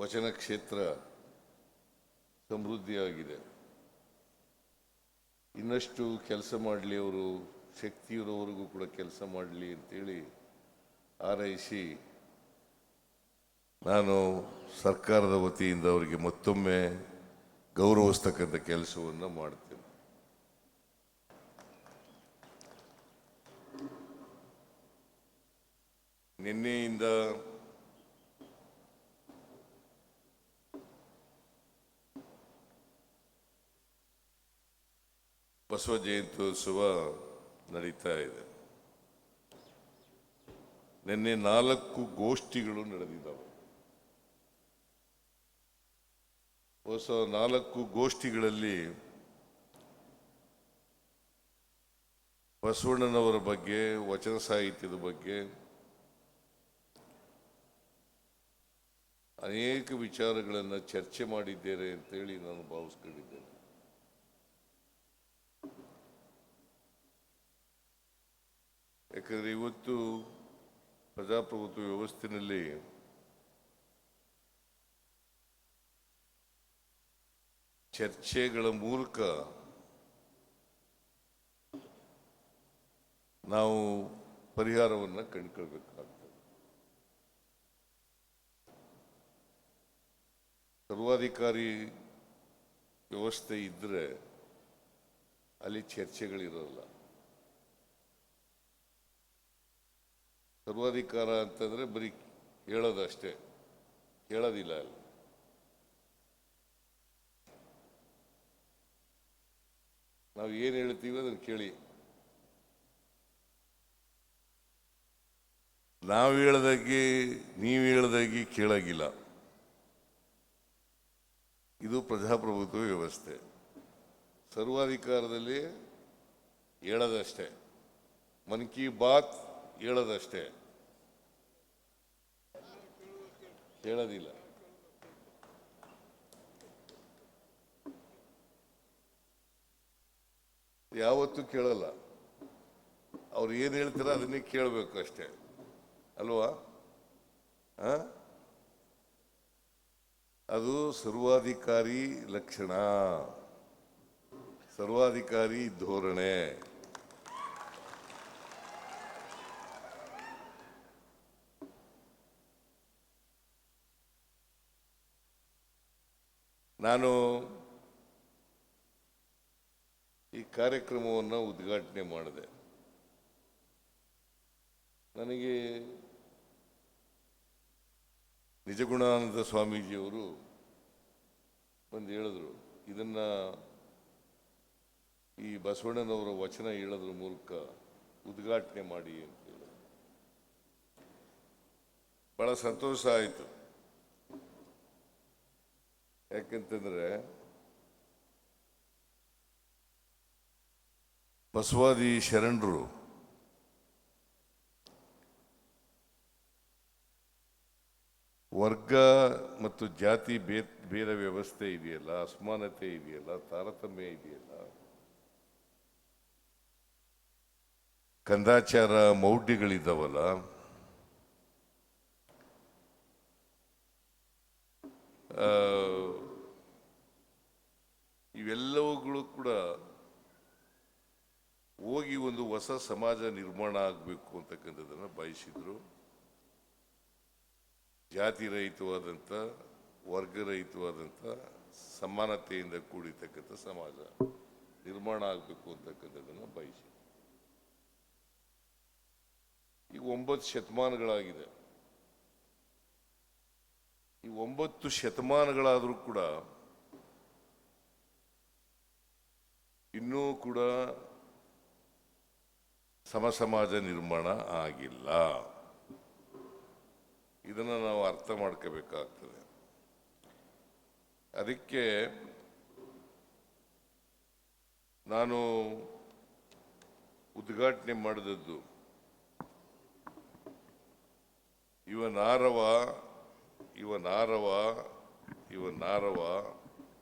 ವಚನ ಕ್ಷೇತ್ರ ಸಮೃದ್ಧಿಯಾಗಿದೆ. ಇನ್ನಷ್ಟು ಕೆಲಸ ಮಾಡಲಿ ಅವರು, ಶಕ್ತಿಯಿರೋವರೆಗೂ ಕೂಡ ಕೆಲಸ ಮಾಡಲಿ ಅಂತೇಳಿ ಹಾರೈಸಿ ನಾನು ಸರ್ಕಾರದ ವತಿಯಿಂದ ಅವರಿಗೆ ಮತ್ತೊಮ್ಮೆ ಗೌರವಿಸ್ತಕ್ಕಂಥ ಕೆಲಸವನ್ನು ಮಾಡ್ತೇನೆ. ನಿನ್ನೆಯಿಂದ ಬಸವ ಜಯಂತ್ಯೋತ್ಸವ ನಡೀತಾ ಇದೆ. ನಿನ್ನೆ ನಾಲ್ಕು ಗೋಷ್ಠಿಗಳು ನಡೆದಿದ್ದಾವೆ. ಹೊಸ ನಾಲ್ಕು ಗೋಷ್ಠಿಗಳಲ್ಲಿ ಬಸವಣ್ಣನವರ ಬಗ್ಗೆ, ವಚನ ಸಾಹಿತ್ಯದ ಬಗ್ಗೆ ಅನೇಕ ವಿಚಾರಗಳನ್ನು ಚರ್ಚೆ ಮಾಡಿದ್ದೇನೆ ಅಂತೇಳಿ ನಾನು ಭಾವಿಸ್ಕೊಂಡಿದ್ದೇನೆ. ಯಾಕಂದ್ರೆ ಇವತ್ತು ಪ್ರಜಾಪ್ರಭುತ್ವ ವ್ಯವಸ್ಥೆಯಲ್ಲಿ ಚರ್ಚೆಗಳ ಮೂಲಕ ನಾವು ಪರಿಹಾರವನ್ನು ಕಂಡುಕೊಳ್ಬೇಕಾಗ್ತದೆ. ಸರ್ವಾಧಿಕಾರಿ ವ್ಯವಸ್ಥೆ ಇದ್ದರೆ ಅಲ್ಲಿ ಚರ್ಚೆಗಳಿರೋಲ್ಲ. ಸರ್ವಾಧಿಕಾರ ಅಂತಂದರೆ ಬರೀ ಹೇಳೋದಷ್ಟೇ. ಕೇಳೋದಿಲ್ಲ ಅಲ್ಲಿ. ನಾವು ಏನು ಹೇಳ್ತೀವಿ ಅದನ್ನು ಕೇಳಿ. ನಾವು ಹೇಳ್ದಾಗಿ, ನೀವು ಹೇಳ್ದಾಗಿ ಕೇಳಾಗಿಲ್ಲ. ಇದು ಪ್ರಜಾಪ್ರಭುತ್ವ ವ್ಯವಸ್ಥೆ. ಸರ್ವಾಧಿಕಾರದಲ್ಲಿ ಹೇಳೋದಷ್ಟೇ. ಮನ್ ಕಿ ಬಾತ್ ಹೇಳೋದಷ್ಟೇ. ಹೇಳೋದಿಲ್ಲ. ಯಾವತ್ತೂ ಕೇಳಲ್ಲ. ಅವ್ರು ಏನು ಹೇಳ್ತಾರ ಅದನ್ನೇ ಕೇಳಬೇಕು ಅಷ್ಟೇ. ಅಲ್ವಾ? ಅದು ಸರ್ವಾಧಿಕಾರಿ ಲಕ್ಷಣ. ಸರ್ವಾಧಿಕಾರಿ ಧೋರಣೆ. ನಾನು ಈ ಕಾರ್ಯಕ್ರಮವನ್ನು ಉದ್ಘಾಟನೆ ಮಾಡಿದೆ. ನನಗೆ ನಿಜಗುಣಾನಂದ ಸ್ವಾಮೀಜಿಯವರು ಬಂದು ಹೇಳಿದ್ರು, ಇದನ್ನ ಈ ಬಸವಣ್ಣನವರ ವಚನ ಹೇಳೋದ್ರ ಮೂಲಕ ಉದ್ಘಾಟನೆ ಮಾಡಿ ಅಂತ ಹೇಳಿದ್ರು. ಬಹಳ ಸಂತೋಷ ಆಯಿತು. ಯಾಕಂತಂದ್ರೆ ಬಸವಾದಿ ಶರಣರು ವರ್ಗ ಮತ್ತು ಜಾತಿ ಭೇದ ಭೇದ ವ್ಯವಸ್ಥೆ ಇದೆಯಲ್ಲ, ಅಸಮಾನತೆ ಇದೆಯಲ್ಲ, ತಾರತಮ್ಯ ಇದೆಯಲ್ಲ, ಕಂದಾಚಾರ ಮೌಢ್ಯಗಳಿದ್ದಾವಲ್ಲ ಆ, ಇವೆಲ್ಲವುಗಳು ಕೂಡ ಹೋಗಿ ಒಂದು ಹೊಸ ಸಮಾಜ ನಿರ್ಮಾಣ ಆಗಬೇಕು ಅಂತಕ್ಕಂಥದ್ದನ್ನು ಬಯಸಿದ್ರು. ಜಾತಿ ರಹಿತವಾದಂಥ ವರ್ಗರಹಿತವಾದಂಥ ಸಮಾನತೆಯಿಂದ ಕೂಡಿರ್ತಕ್ಕಂಥ ಸಮಾಜ ನಿರ್ಮಾಣ ಆಗಬೇಕು ಅಂತಕ್ಕಂಥದ್ದನ್ನು ಬಯಸಿ ಈಗ ಒಂಬತ್ತು ಶತಮಾನಗಳಾಗಿದೆ. ಈ ಒಂಬತ್ತು ಶತಮಾನಗಳಾದರೂ ಕೂಡ ಇನ್ನೂ ಕೂಡ ಸಮ ಸಮಾಜ ನಿರ್ಮಾಣ ಆಗಿಲ್ಲ. ಇದನ್ನು ನಾವು ಅರ್ಥ ಮಾಡ್ಕೋಬೇಕಾಗ್ತದೆ. ಅದಕ್ಕೆ ನಾನು ಉದ್ಘಾಟನೆ ಮಾಡಿದದ್ದು, ಇವ ನಾರವ ಇವ ನಾರವ ಇವ ನಾರವ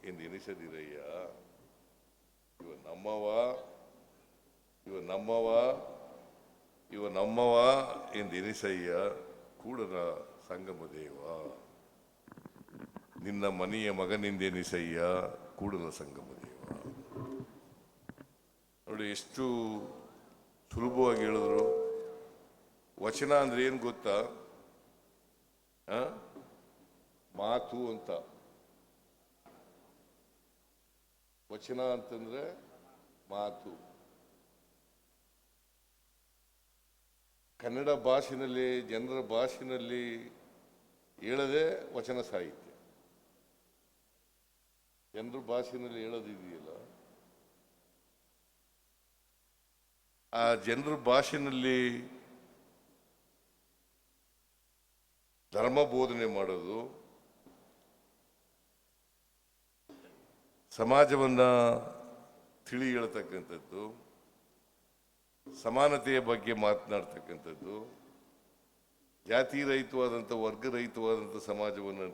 ಎಂದು ಎನಿಸದಿರಯ್ಯ ಇವ ನಮ್ಮವ ಇವ ನಮ್ಮವ ಇವ ನಮ್ಮವ ಎಂದು ಎನಿಸಯ್ಯ ಕೂಡನ ಸಂಗಮ ದೇವ ನಿನ್ನ ಮನೆಯ ಮಗನಿಂದೆನಿಸಯ್ಯ ಕೂಡಲ ಸಂಗಮ ದೇವ ನೋಡಿ, ಎಷ್ಟು ಸುಲಭವಾಗಿ ಹೇಳಿದ್ರು. ವಚನ ಅಂದ್ರೆ ಏನು ಗೊತ್ತಾ? ಮಾತು ಅಂತ. ವಚನ ಅಂತಂದ್ರೆ ಮಾತು. ಕನ್ನಡ ಭಾಷೆಯಲ್ಲಿ ಜನರ ಭಾಷೆಯಲ್ಲಿ ಹೇಳದೆ ವಚನ ಸಾಹಿತ್ಯ. ಜನರ ಭಾಷೆನಲ್ಲಿ ಹೇಳೋದಿದೆಯಲ್ಲ ಆ ಜನರ ಭಾಷೆಯಲ್ಲಿ ಧರ್ಮ ಬೋಧನೆ ಮಾಡೋದು, ಸಮಾಜವನ್ನು ತಿಳಿ ಹೇಳ್ತಕ್ಕಂಥದ್ದು ಸಮಾನತೆಯ ಬಗ್ಗೆ ಮಾತನಾಡ್ತಕ್ಕಂಥದ್ದು ಜಾತಿ ರಹಿತವಾದಂಥ ವರ್ಗ ರಹಿತವಾದಂಥ ಸಮಾಜವನ್ನು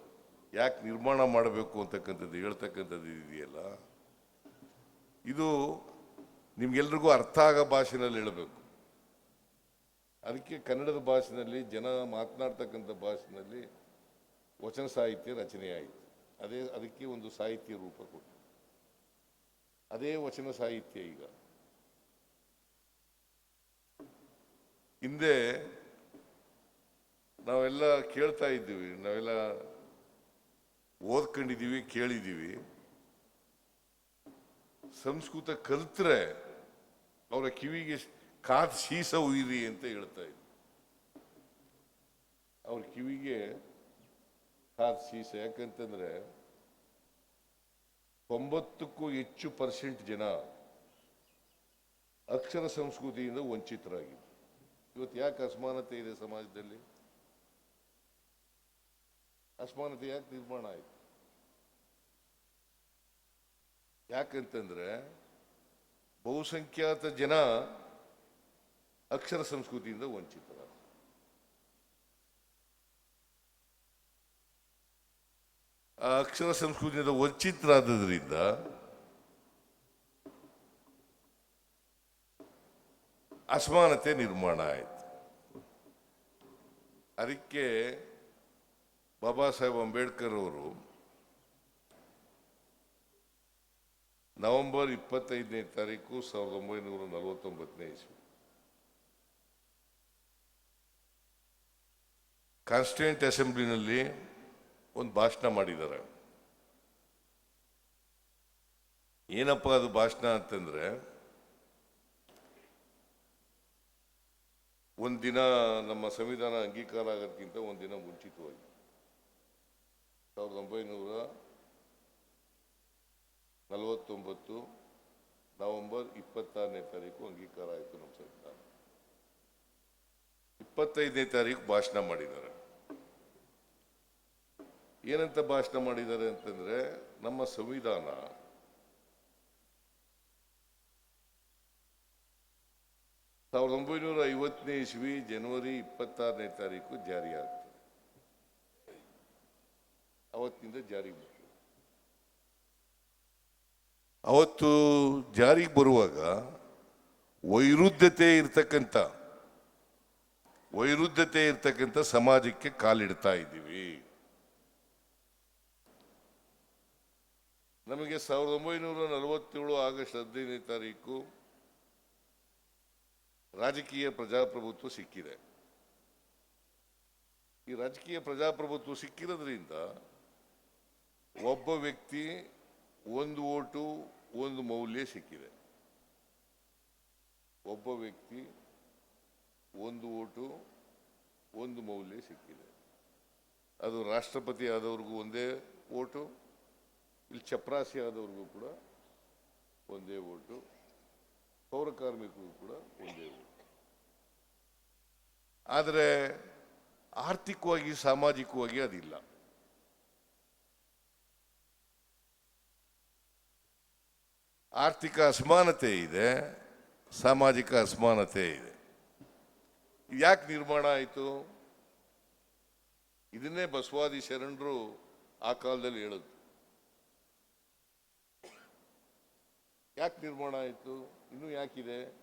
ಯಾಕೆ ನಿರ್ಮಾಣ ಮಾಡಬೇಕು ಅಂತಕ್ಕಂಥದ್ದು ಹೇಳ್ತಕ್ಕಂಥದ್ದು ಇದೆಯಲ್ಲ. ಇದು ನಿಮ್ಗೆಲ್ರಿಗೂ ಅರ್ಥ ಆಗೋ ಭಾಷೆನಲ್ಲಿ ಹೇಳಬೇಕು. ಅದಕ್ಕೆ ಕನ್ನಡದ ಭಾಷೆನಲ್ಲಿ ಜನ ಮಾತನಾಡ್ತಕ್ಕಂಥ ಭಾಷೆನಲ್ಲಿ ವಚನ ಸಾಹಿತ್ಯ ರಚನೆ ಆಯಿತು. ಅದೇ, ಅದಕ್ಕೆ ಒಂದು ಸಾಹಿತ್ಯ ರೂಪ ಕೊಟ್ಟು ಅದೇ ವಚನ ಸಾಹಿತ್ಯ ಈಗ. ಹಿಂದೆ ನಾವೆಲ್ಲ ಕೇಳ್ತಾ ಇದ್ದೀವಿ, ನಾವೆಲ್ಲ ಓದ್ಕೊಂಡಿದ್ದೀವಿ, ಕೇಳಿದ್ದೀವಿ. ಸಂಸ್ಕೃತ ಕಲ್ತ್ರೆ ಅವರ ಕಿವಿಗೆ ಕಾತ್ ಸೀಸ ಉಯಿರಿ ಅಂತ ಹೇಳ್ತಾ ಇದ್ರು ಅವ್ರ ಕಿವಿಗೆ ಕಾತ್ ಸೀಸ ಯಾಕಂತಂದ್ರೆ ತೊಂಬತ್ತಕ್ಕೂ ಹೆಚ್ಚು ಪರ್ಸೆಂಟ್ ಜನ ಅಕ್ಷರ ಸಂಸ್ಕೃತಿಯಿಂದ ವಂಚಿತರಾಗಿದ್ದಾರೆ ಇವತ್ತು ಯಾಕೆ ಅಸಮಾನತೆ ಇದೆ ಸಮಾಜದಲ್ಲಿ? ಅಸಮಾನತೆ ಯಾಕೆ ನಿರ್ಮಾಣ ಆಯಿತು? ಯಾಕಂತಂದ್ರೆ ಬಹುಸಂಖ್ಯಾತ ಜನ ಅಕ್ಷರ ಸಂಸ್ಕೃತಿಯಿಂದ ವಂಚಿತರ ಆ ಅಕ್ಷರ ಸಂಸ್ಕೃತಿಯಿಂದ ವಂಚಿತರಾದದ್ರಿಂದ ಅಸಮಾನತೆ ನಿರ್ಮಾಣ ಆಯಿತು. ಅದಕ್ಕೆ ಬಾಬಾ ಸಾಹೇಬ್ ಅಂಬೇಡ್ಕರ್ ಅವರು ನವೆಂಬರ್ ಇಪ್ಪತ್ತೈದನೇ ತಾರೀಕು ಸಾವಿರದ ಒಂಬೈನೂರ ನಲವತ್ತೊಂಬತ್ತನೇ ಇಸ್ವಿ. ಕಾನ್ಸ್ಟಿಟ್ಯೂಂಟ್ ಅಸೆಂಬ್ಲಿನಲ್ಲಿ ಒಂದು ಭಾಷಣ ಮಾಡಿದ್ದಾರೆ. ಏನಪ್ಪ ಅದು ಭಾಷಣ ಅಂತಂದ್ರೆ ಒಂದಿನ ನಮ್ಮ ಸಂವಿಧಾನ ಅಂಗೀಕಾರ ಆಗೋದಕ್ಕಿಂತ ಒಂದಿನ ಮುಂಚಿತವಾಗಿ. ಸಾವಿರದ ಒಂಬೈನೂರ ನಲವತ್ತೊಂಬತ್ತು ನವೆಂಬರ್ ಇಪ್ಪತ್ತಾರನೇ ತಾರೀಕು ಅಂಗೀಕಾರ ಆಯಿತು ನಮ್ಮ ಸಂವಿಧಾನ. ಇಪ್ಪತ್ತೈದನೇ ತಾರೀಕು ಭಾಷಣ ಮಾಡಿದ್ದಾರೆ. ಏನಂತ ಭಾಷಣ ಮಾಡಿದ್ದಾರೆ ಅಂತಂದರೆ ನಮ್ಮ ಸಂವಿಧಾನ ಸಾವಿರದ ಒಂಬೈನೂರ ಐವತ್ತನೇ ಇಸ್ವಿ ಜನವರಿ ಇಪ್ಪತ್ತಾರನೇ ತಾರೀಕು ಜಾರಿಯಾಗ್ತದೆ ಅವತ್ತಿಂದ ಜಾರಿಗೆ ಬಂತು ಅವತ್ತು ಜಾರಿಗೆ ಬರುವಾಗ ವೈರುದ್ಧತೆ ಇರ್ತಕ್ಕಂಥ ವೈರುದ್ಧತೆ ಇರ್ತಕ್ಕಂಥ ಸಮಾಜಕ್ಕೆ ಕಾಲಿಡ್ತಾ ಇದ್ದೀವಿ. ನಮಗೆ ಸಾವಿರದ ಒಂಬೈನೂರ ನಲವತ್ತೇಳು ಆಗಸ್ಟ್ ಹದಿನೈದನೇ ತಾರೀಕು ರಾಜಕೀಯ ಪ್ರಜಾಪ್ರಭುತ್ವ ಸಿಕ್ಕಿದೆ. ಈ ರಾಜಕೀಯ ಪ್ರಜಾಪ್ರಭುತ್ವ ಸಿಕ್ಕಿರೋದ್ರಿಂದ ಒಬ್ಬ ವ್ಯಕ್ತಿ ಒಂದು ಓಟು, ಒಂದು ಮೌಲ್ಯ ಸಿಕ್ಕಿದೆ. ಒಬ್ಬ ವ್ಯಕ್ತಿ ಒಂದು ಓಟು, ಒಂದು ಮೌಲ್ಯ ಸಿಕ್ಕಿದೆ. ಅದು ರಾಷ್ಟ್ರಪತಿ ಆದವ್ರಿಗೂ ಒಂದೇ ಓಟು, ಇಲ್ಲಿ ಚಪ್ರಾಸಿ ಆದವ್ರಿಗೂ ಕೂಡ ಒಂದೇ ಓಟು ಪೌರ ಕಾರ್ಮಿಕರಿಗೂ ಕೂಡ ಒಂದೇ ಆದರೆ ಆರ್ಥಿಕವಾಗಿ, ಸಾಮಾಜಿಕವಾಗಿ ಅದಿಲ್ಲ. ಆರ್ಥಿಕ ಅಸಮಾನತೆ ಇದೆ, ಸಾಮಾಜಿಕ ಅಸಮಾನತೆ ಇದೆ. ಯಾಕೆ ನಿರ್ಮಾಣ ಆಯಿತು? ಇದನ್ನೇ ಬಸವಾದಿ ಶರಣರು ಆ ಕಾಲದಲ್ಲಿ ಹೇಳೋದು. ಯಾಕೆ ನಿರ್ಮಾಣ ಆಯಿತು? ಇನ್ನೂ ಯಾಕಿದೆ?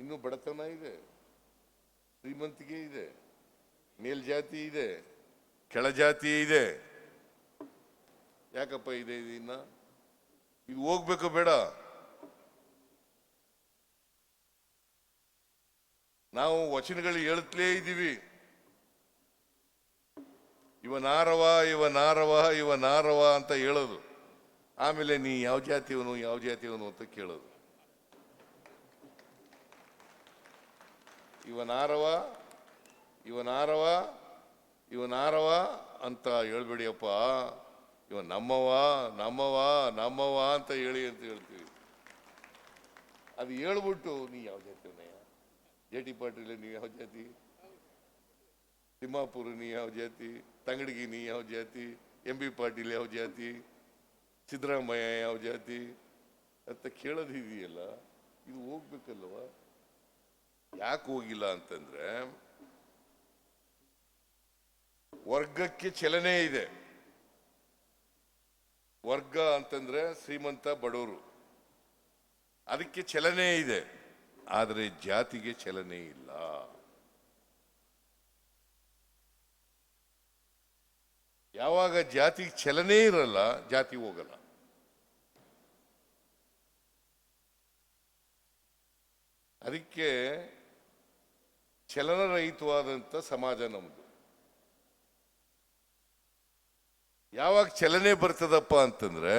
ಇನ್ನೂ ಬಡತನ ಇದೆ. ಶ್ರೀಮಂತಿಕೆ ಇದೆ. ಮೇಲ್ಜಾತಿ ಇದೆ. ಕೆಳಜಾತಿ ಇದೆ. ಯಾಕಪ್ಪ ಇದೆ ಇನ್ನ? ಇದು ಹೋಗ್ಬೇಕು ಬೇಡ. ನಾವು ವಚನಗಳು ಹೇಳುತ್ತಲೇ ಇದ್ದೀವಿ. ಇವ ನಾರವ ಇವ ನಾರವ ಇವ ನಾರವ ಅಂತ ಹೇಳೋದು. ಆಮೇಲೆ ನೀ ಯಾವ ಜಾತಿಯವನು ಯಾವ ಜಾತಿಯವನು ಅಂತ ಕೇಳೋದು. ಇವ ನಾರವ ಇವನಾರವ ಇವ ನಾರವ ಅಂತ ಹೇಳ್ಬೇಡಿಯಪ್ಪ. ಇವ ನಮ್ಮವ ನಮ್ಮವ ನಮ್ಮವ ಅಂತ ಹೇಳಿ ಅಂತ ಹೇಳ್ತೀವಿ. ಅದು ಹೇಳ್ಬಿಟ್ಟು ನೀ ಯಾವ ಜಾತಿ ಜೆ ಟಿ ಪಾಟೀಲ್ ನೀ ಯಾವ ಜಾತಿ? ತಿಮ್ಮಾಪುರ ನೀ ಯಾವ ಜಾತಿ? ತಂಗಡಿಗಿ ನೀ ಯಾವ ಜಾತಿ? ಎಂ ಬಿ ಪಾಟೀಲ್ ಯಾವ ಜಾತಿ? ಸಿದ್ದರಾಮಯ್ಯ ಯಾವ ಜಾತಿ? ಅಂತ ಕೇಳೋದಿದೆಯಲ್ಲ, ಇದು ಹೋಗ್ಬೇಕಲ್ವ? ಯಾಕೆ ಹೋಗಿಲ್ಲ ಅಂತಂದ್ರೆ ವರ್ಗಕ್ಕೆ ಚಲನೆ ಇದೆ. ವರ್ಗ ಅಂತಂದ್ರೆ ಶ್ರೀಮಂತ ಬಡವರು. ಅದಕ್ಕೆ ಚಲನೆ ಇದೆ. ಆದರೆ ಜಾತಿಗೆ ಚಲನೆ ಇಲ್ಲ. ಯಾವಾಗ ಜಾತಿ ಚಲನೆ ಇರಲ್ಲ, ಜಾತಿ ಹೋಗಲ್ಲ. ಅದಕ್ಕೆ ಚಲನರಹಿತವಾದಂಥ ಸಮಾಜ ನಮ್ಮದು ಯಾವಾಗ ಚಲನೆ ಬರ್ತದಪ್ಪ ಅಂತಂದ್ರೆ